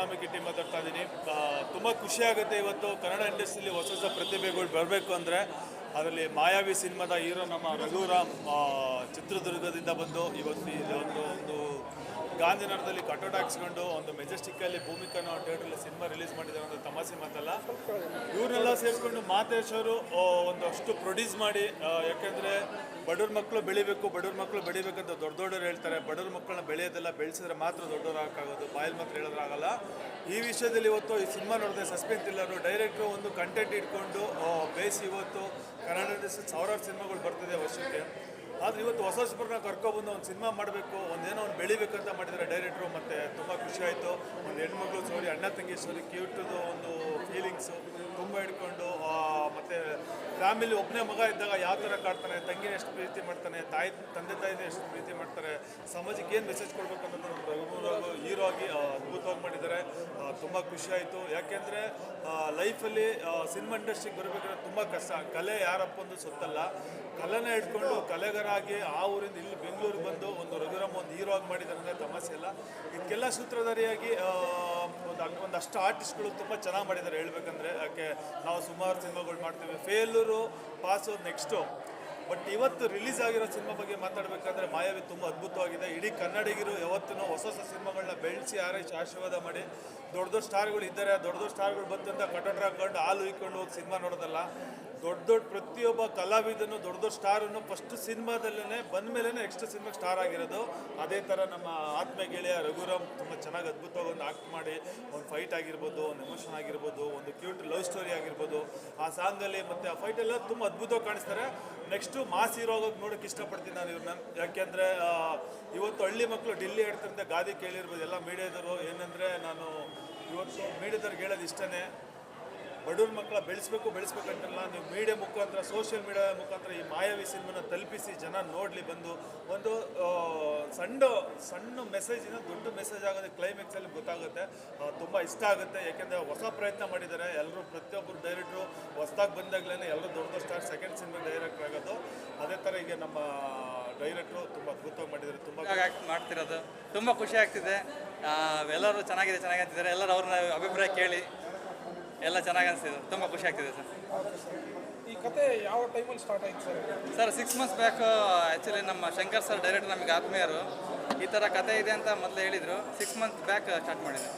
ಗುಲಾಮಿ ಕಿಟ್ಟಿ ಮಾತಾಡ್ತಾ ಇದ್ದೀನಿ. ತುಂಬ ಖುಷಿ ಆಗುತ್ತೆ ಇವತ್ತು ಕನ್ನಡ ಇಂಡಸ್ಟ್ರಿಲಿ ಹೊಸ ಹೊಸ ಪ್ರತಿಭೆಗಳು ಬರಬೇಕು ಅಂದರೆ ಅದರಲ್ಲಿ ಮಾಯಾವಿ ಸಿನಿಮಾದ ಹೀರೋ ನಮ್ಮ ರಘುರಾಮ್ ಚಿತ್ರದುರ್ಗದಿಂದ ಬಂದು ಇವತ್ತು ಇದೊಂದು ಒಂದು ಗಾಂಧಿನಗರದಲ್ಲಿ ಕಟೌಟ್ ಹಾಕ್ಸ್ಕೊಂಡು ಒಂದು ಮೆಜೆಸ್ಟಿಕ್ಕಲ್ಲಿ ಭೂಮಿಕನ ಥಿಯೇಟ್ರಲ್ಲಿ ಸಿನಿಮಾ ರಿಲೀಸ್ ಮಾಡಿದ್ದಾರೆ ಒಂದು ತಮಾಷೆ ಮಾತಲ್ಲ. ಇವ್ರನ್ನೆಲ್ಲ ಸೇರಿಸ್ಕೊಂಡು ಮಾತೇಶ್ ಅವರು ಆ, ಒಂದಷ್ಟು ಪ್ರೊಡ್ಯೂಸ್ ಮಾಡಿ ಯಾಕೆಂದರೆ ಬಡವ್ರ ಮಕ್ಕಳು ಬೆಳಿಬೇಕು ಬಡವ್ರ ಮಕ್ಕಳು ಬೆಳಿಬೇಕಂತ ದೊಡ್ಡ ದೊಡ್ಡವ್ರು ಹೇಳ್ತಾರೆ. ಬಡವ್ರ ಮಕ್ಕಳನ್ನ ಬೆಳೆಯೋದೆಲ್ಲ ಬೆಳೆಸಿದ್ರೆ ಮಾತ್ರ ದೊಡ್ಡವರಾಗೋದು ಬಾಯಲ್ಲಿ ಮಾತ್ರ ಹೇಳೋದ್ರಾಗಲ್ಲ. ಈ ವಿಷಯದಲ್ಲಿ ಇವತ್ತು ಈ ಸಿನಿಮಾ ನೋಡಿದೆ ಸಸ್ಪೆನ್ಸ್ ಇಲ್ಲರು ಡೈರೆಕ್ಟ್ರು ಒಂದು ಕಂಟೆಂಟ್ ಇಟ್ಕೊಂಡು ಬೇಸ್ ಇವತ್ತು ಕನ್ನಡ ಸಾವಿರಾರು ಸಿನಿಮಾಗಳು ಬರ್ತಿದೆ ವರ್ಷಕ್ಕೆ. ಆದ್ರೆ ಇವತ್ತು ಹೊಸ ಹೊಸಬ್ರನ್ನ ಕರ್ಕೊಬಂದು ಒಂದು ಸಿನಿಮಾ ಮಾಡಬೇಕು ಒಂದೇನೋ ಒಂದು ಬೆಳಿಬೇಕಂತ ಮಾಡಿದರೆ ಡೈರೆಕ್ಟ್ರು ಮತ್ತು ತುಂಬ ಖುಷಿ ಆಯಿತು. ಒಂದು ಹೆಣ್ಮಗಳು ಸ್ಟೋರಿ ಅಣ್ಣ ತಂಗಿ ಸ್ಟೋರಿ ಕ್ಯೂಟದು ಒಂದು ಫೀಲಿಂಗ್ಸು ತುಂಬ ಹಿಡ್ಕೊಂಡು ಮತ್ತು ಫ್ಯಾಮಿಲಿ ಒಬ್ಬನೇ ಮಗ ಇದ್ದಾಗ ಯಾವ ಥರ ಕಾಡ್ತಾನೆ, ತಂಗಿನ ಎಷ್ಟು ಪ್ರೀತಿ ಮಾಡ್ತಾನೆ, ತಾಯಿ, ತಂದೆ ತಾಯಿನ ಎಷ್ಟು ಪ್ರೀತಿ ಮಾಡ್ತಾರೆ, ಸಮಾಜಕ್ಕೆ ಏನು ಮೆಸೇಜ್ ಕೊಡ್ಬೇಕು ಅನ್ನೋದು ಹೀರೋ ಆಗಿ ಅದ್ಭುತವಾಗಿ ಮಾಡಿದ್ದಾರೆ. ತುಂಬ ಖುಷಿಯಾಯಿತು ಯಾಕೆಂದರೆ ಲೈಫಲ್ಲಿ ಸಿನಿಮಾ ಇಂಡಸ್ಟ್ರಿಗೆ ಬರಬೇಕಾದ್ರೆ ತುಂಬ ಕಷ್ಟ. ಕಲೆ ಯಾರಪ್ಪ ಒಂದು ಸೊತ್ತಲ್ಲ. ಕಲೆನ ಇಟ್ಕೊಂಡು ಕಲೆಗರಾಗಿ ಆ ಊರಿಂದ ಇಲ್ಲಿ ಬೆಂಗಳೂರಿಗೆ ಬಂದು ಒಂದು ರಘುರಾಮ್ ಒಂದು ಹೀರೋ ಆಗಿ ಮಾಡಿದ್ದಾರೆ ಅಂದರೆ ತಮಾಷೆ ಇಲ್ಲ ಇದಕ್ಕೆಲ್ಲ ಸೂತ್ರಧಾರಿಯಾಗಿ ಒಂದು ಒಂದಷ್ಟು ಆರ್ಟಿಸ್ಟ್ಗಳು ತುಂಬ ಚೆನ್ನಾಗಿ ಮಾಡಿದ್ದಾರೆ ಹೇಳ್ಬೇಕಂದ್ರೆ. ಯಾಕೆ, ನಾವು ಸುಮಾರು ಸಿನಿಮಾಗಳು ಮಾಡ್ತೀವಿ. ಫೇಲೂರು ಪಾಸು ನೆಕ್ಸ್ಟು ಬಟ್ ಇವತ್ತು ರಿಲೀಸ್ ಆಗಿರೋ ಸಿನಿಮಾ ಬಗ್ಗೆ ಮಾತಾಡಬೇಕಾದ್ರೆ ಮಾಯಾವಿ ತುಂಬ ಅದ್ಭುತವಾಗಿದೆ. ಇಡೀ ಕನ್ನಡಿಗರು ಯಾವತ್ತೂ ಹೊಸ ಹೊಸ ಸಿನಿಮಾಗಳನ್ನ ಬೆಳೆಸಿ ಆರೈಸಿ ಆಶೀರ್ವಾದ ಮಾಡಿ ದೊಡ್ಡ ದೊಡ್ಡ ಸ್ಟಾರ್ಗಳು ಇದ್ದಾರೆ. ದೊಡ್ಡ ದೊಡ್ಡ ಸ್ಟಾರ್ಗಳು ಬಂತಂತ ಕಟೋಟ್ರ ಹಾಕೊಂಡು ಹಾಲು ಉಯ್ಕೊಂಡು ಹೋಗಿ ಸಿನಿಮಾ ನೋಡೋದಲ್ಲ, ದೊಡ್ಡ ದೊಡ್ಡ ಪ್ರತಿಯೊಬ್ಬ ಕಲಾವಿದನು, ದೊಡ್ಡ ದೊಡ್ಡ ಸ್ಟಾರನ್ನು ಫಸ್ಟ್ ಸಿನಿಮಾದಲ್ಲೇ ಬಂದ ಮೇಲೆ ನೆಕ್ಸ್ಟ್ ಸಿನಿಮಾಗೆ ಸ್ಟಾರ್ ಆಗಿರೋದು. ಅದೇ ಥರ ನಮ್ಮ ಆತ್ಮ ಗೆಳೆಯ ರಘುರಾಮ್ ತುಂಬ ಚೆನ್ನಾಗಿ ಅದ್ಭುತವಾಗಿ ಒಂದು ಆಕ್ಟ್ ಮಾಡಿ, ಒಂದು ಫೈಟ್ ಆಗಿರ್ಬೋದು, ಒಂದು ಎಮೋಷನ್ ಆಗಿರ್ಬೋದು, ಒಂದು ಕ್ಯೂಟ್ ಲವ್ ಸ್ಟೋರಿ ಆಗಿರ್ಬೋದು, ಆ ಸಾಂಗಲ್ಲಿ ಮತ್ತು ಆ ಫೈಟೆಲ್ಲ ತುಂಬ ಅದ್ಭುತವಾಗಿ ಕಾಣಿಸ್ತಾರೆ. ನೆಕ್ಸ್ಟು ಮಾಸ್ ಹೀರೋಗೋಗಿ ನೋಡೋಕೆ ಇಷ್ಟಪಡ್ತೀನಿ ನಾನು ಇವ್ರನ್ನ. ಯಾಕೆಂದರೆ ಇವತ್ತು ಹಳ್ಳಿ ಮಕ್ಕಳು ಡಿಲ್ಲಿ ಹೇಳ್ತಂತೆ ಗಾದೆ ಕೇಳಿರ್ಬೋದು. ಎಲ್ಲ ಮೀಡಿಯಾದವರು ಏನಂದರೆ, ನಾನು ಇವತ್ತು ಮೀಡಿಯಾದವ್ರಿಗೆ ಹೇಳೋದು ಇಷ್ಟನೇ. ಬಡವ್ರ ಮಕ್ಕಳ ಬೆಳೆಸ್ಬೇಕು ಬೆಳೆಸ್ಬೇಕಂತಲ್ಲ ನೀವು ಮೀಡಿಯಾ ಮುಖಾಂತರ, ಸೋಷಿಯಲ್ ಮೀಡಿಯಾ ಮುಖಾಂತರ ಈ ಮಾಯಾವಿ ಸಿನಿಮಾನ ತಲುಪಿಸಿ ಜನ ನೋಡಲಿ ಬಂದು. ಒಂದು ಸಣ್ಣ ಸಣ್ಣ ಮೆಸೇಜಿನ ದೊಡ್ಡ ಮೆಸೇಜ್ ಆಗೋದು ಕ್ಲೈಮ್ಯಾಕ್ಸಲ್ಲಿ ಗೊತ್ತಾಗುತ್ತೆ. ತುಂಬ ಇಷ್ಟ ಆಗುತ್ತೆ. ಯಾಕೆಂದರೆ ಹೊಸ ಪ್ರಯತ್ನ ಮಾಡಿದ್ದಾರೆ. ಎಲ್ಲರೂ ಪ್ರತಿಯೊಬ್ಬರು ಡೈರೆಕ್ಟ್ರು ಹೊಸದಾಗಿ ಬಂದಾಗಲೇ ಎಲ್ಲರೂ ದೊಡ್ಡ ಸ್ಟಾರ್ ಸೆಕೆಂಡ್ ಸಿನಿಮಾ ಡೈರೆಕ್ಟರ್ ಆಗೋದು ಈಗ ನಮ್ಮ ಡೈರೆಕ್ಟ್ರು ತುಂಬ ಅದ್ಭುತವಾಗಿ ಮಾಡಿದ್ದಾರೆ. ತುಂಬ ಆ್ಯಕ್ಟ್ ಮಾಡ್ತಿರೋದು. ತುಂಬ ಖುಷಿ ಆಗ್ತಿದೆ. ಎಲ್ಲರೂ ಚೆನ್ನಾಗಿದೆ ಚೆನ್ನಾಗಿ ಅಂತಿದ್ದಾರೆ. ಎಲ್ಲರೂ ಅವ್ರನ್ನ ಅಭಿಪ್ರಾಯ ಕೇಳಿ ಎಲ್ಲ ಚೆನ್ನಾಗಿ ಅನಿಸ್ತಿದೆ. ತುಂಬ ಖುಷಿ ಆಗ್ತಿದೆ ಸರ್. ಈ ಕತೆ ಯಾವ ಟೈಮಲ್ಲಿ ಸ್ಟಾರ್ಟ್ ಆಯ್ತು sir? Sir six months back actually ನಮ್ಮ ಶಂಕರ್ ಸರ್ ಡೈರೆಕ್ಟ್ ನಮಗೆ ಆತ್ಮೀಯರು ಈ ಥರ ಕತೆ ಇದೆ ಅಂತ ಮೊದಲು ಹೇಳಿದರು. ಸಿಕ್ಸ್ ಮಂತ್ಸ್ ಬ್ಯಾಕ್ ಸ್ಟಾರ್ಟ್ ಮಾಡಿದೆ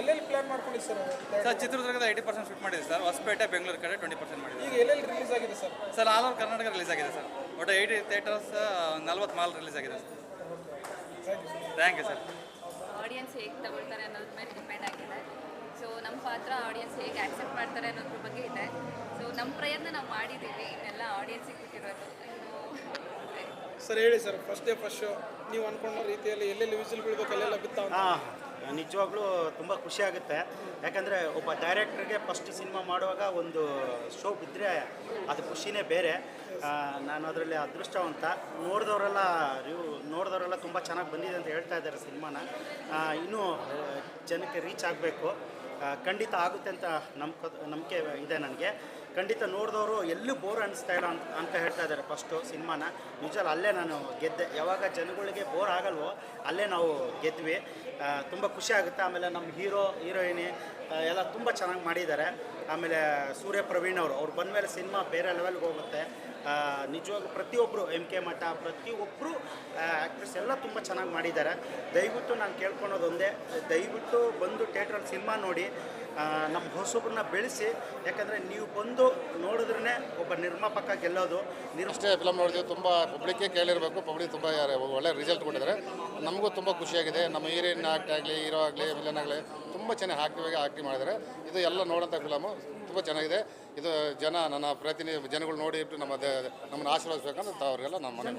ಎಲ್ಲೆಲ್ಲಿ ಪ್ಲಾನ್ ಮಾಡ್ಕೊಳ್ಳಿ ಸರ್? ಸರ್ ಚಿತ್ರದುರ್ಗದ ಏಯ್ಟಿ ಪರ್ಸೆಂಟ್ ಶೂಟ್ ಮಾಡಿದೆ ಸರ್. ಹೊಸಪೇಟೆ ಬೆಂಗಳೂರು ಕಡೆ ಟ್ವೆಂಟಿ ಪರ್ಸೆಂಟ್ ಮಾಡಿದೆ. ಈಗ ಎಲ್ಲೆಲ್ಲಿ ರಿಲೀಸ್ ಆಗಿದೆ sir? Sir all over Karnataka release ಆಗಿದೆ ಸರ್. ಒಟ್ಟು ಏಯ್ಟಿ ಥಿಯೇಟರ್ಸ್ ನಲ್ವತ್ತು ಮಾಲ್ ರಿಲೀಸ್ ಆಗಿದೆ sir. Thank you sir audience ಹೇಗೆ ತಗೊಳ್ತಾರೆ ಅನ್ನೋದ್ರ ಮೇಲೆ ಡಿಪೆಂಡ್ ಆಗಿದೆ. ಸೊ ನಮ್ಮ ಪಾತ್ರ ಆಡಿಯನ್ಸ್ ಹೇಗೆ ಆಕ್ಸೆಪ್ಟ್ ಮಾಡ್ತಾರೆ ಅನ್ನೋದ್ರ ಬಗ್ಗೆ ಇದೆ. ಸೊ ನಮ್ಮ ಪ್ರಯತ್ನ ನಾವು ಮಾಡಿದ್ದೀವಿ. ಇನ್ನೆಲ್ಲ ಆಡಿಯನ್ಸಿಗೆ ಬಿಟ್ಟಿರೋದು ಇನ್ನು ಸರ್, ಹೇಳಿ sir first day first show ನೀವು ಅನ್ಕೊಂಡ ರೀತಿಯಲ್ಲಿ ಎಲ್ಲೆಲ್ಲಿ ವಿಸಿಲ್ ಬೀಳ್ಬೇಕು, ಅಲ್ಲೆಲ್ಲ ಬಿತ್ತ ಅಂತ. ನಿಜವಾಗ್ಲೂ ತುಂಬ ಖುಷಿ ಆಗುತ್ತೆ. ಯಾಕಂದರೆ ಒಬ್ಬ ಡೈರೆಕ್ಟ್ರಿಗೆ ಫಸ್ಟ್ ಸಿನಿಮಾ ಮಾಡುವಾಗ ಒಂದು ಶೋ ಬಿದ್ದರೆ ಅದು ಖುಷಿನೇ ಬೇರೆ. ನಾನು ಅದರಲ್ಲಿ ಅದೃಷ್ಟವಂತ. ನೋಡಿದವರೆಲ್ಲ ರಿವ್ಯೂ ನೋಡಿದವರೆಲ್ಲ ತುಂಬ ಚೆನ್ನಾಗಿ ಬಂದಿದೆ ಅಂತ ಹೇಳ್ತಾ ಇದ್ದಾರೆ ಸಿನಿಮಾನ ಇನ್ನೂ, ಜನಕ್ಕೆ ರೀಚ್ ಆಗಬೇಕು. ಖಂಡಿತ ಆಗುತ್ತೆ ಅಂತ ನಂಬ್ಕೊ, ನಂಬಿಕೆ ಇದೆ ನನಗೆ. ಖಂಡಿತ ನೋಡಿದವರು ಎಲ್ಲೂ ಬೋರ್ ಅನಿಸ್ತಾ ಇಲ್ಲ ಅಂತ ಅಂತ ಹೇಳ್ತಾ ಇದ್ದಾರೆ ಫಸ್ಟು ಸಿನಿಮಾನ. ನಿಜವಲ್ಲ ಅಲ್ಲೇ ನಾನು ಗೆದ್ದೆ. ಯಾವಾಗ ಜನಗಳಿಗೆ ಬೋರ್ ಆಗಲ್ವೋ ಅಲ್ಲೇ ನಾವು ಗೆದ್ವಿ. ತುಂಬ ಖುಷಿ ಆಗುತ್ತೆ. ಆಮೇಲೆ ನಮ್ಮ ಹೀರೋ ಹೀರೋಯಿನಿ ಎಲ್ಲ ತುಂಬ ಚೆನ್ನಾಗಿ ಮಾಡಿದ್ದಾರೆ. ಆಮೇಲೆ ಸೂರ್ಯ ಪ್ರವೀಣ್ ಅವರು, ಅವ್ರು ಬಂದಮೇಲೆ ಸಿನಿಮಾ ಬೇರೆ ಲೆವೆಲ್ಗೆ ಹೋಗುತ್ತೆ. ನಿಜವಾಗ್ಲೂ ಪ್ರತಿಯೊಬ್ಬರು ಎಂ ಕೆ ಮಠ ಪ್ರತಿಯೊಬ್ಬರು ಆ್ಯಕ್ಟ್ರೆಸ್ ಎಲ್ಲ ತುಂಬ ಚೆನ್ನಾಗಿ ಮಾಡಿದ್ದಾರೆ. ದಯವಿಟ್ಟು ನಾನು ಕೇಳ್ಕೊಳೋದು ಒಂದೇ, ದಯವಿಟ್ಟು ಬಂದು ಥಿಯೇಟ್ರಲ್ಲಿ ಸಿನಿಮಾ ನೋಡಿ ನಮ್ಮ ಹೊಸಬ್ರನ್ನ ಬೆಳೆಸಿ, ಯಾಕಂದರೆ ನೀವು ಬಂದು ನೋಡಿದ್ರೇ ಒಬ್ಬ ನಿರ್ಮಾಪಕ ಗೆಲ್ಲೋದು. ಅಷ್ಟೇ ಫಿಲಮ್ ನೋಡಿದ್ವಿ ತುಂಬ ಪಬ್ಲಿಕ್ಗೆ ಕೇಳಿರಬೇಕು ಪಬ್ಲಿಕ್ ತುಂಬ ಒಳ್ಳೆ ರಿಸಲ್ಟ್ ಕೊಟ್ಟಿದ್ದಾರೆ. ನಮಗೂ ತುಂಬ ಖುಷಿಯಾಗಿದೆ, ನಮ್ಮ ಹೀರೋಯಿನ್ ಆಕ್ಟ್ ಆಗಲಿ ಹೀರೋ ಆಗಲಿ ವಿಲನ್ ಆಗಲಿ, ತುಂಬ ಚೆನ್ನಾಗಿ ಆಕ್ಟಿವಾಗಿ ಆಕ್ಟಿಂಗ್ ಮಾಡಿದ್ದಾರೆ. ಇದು ಎಲ್ಲ ನೋಡೋಂಥ ಫಿಲಮು ತುಂಬ ಚೆನ್ನಾಗಿದೆ. ಇದು ಜನ ನನ್ನ ಪ್ರತಿನಿಧಿ ಜನಗಳು ನೋಡಿ ನಮ್ಮ ನಮ್ಮನ್ನು ಆಶೀರ್ವದಿಸ್ಬೇಕಂತ ಅವ್ರಿಗೆಲ್ಲ ನಮ್ಮ ಮನೆ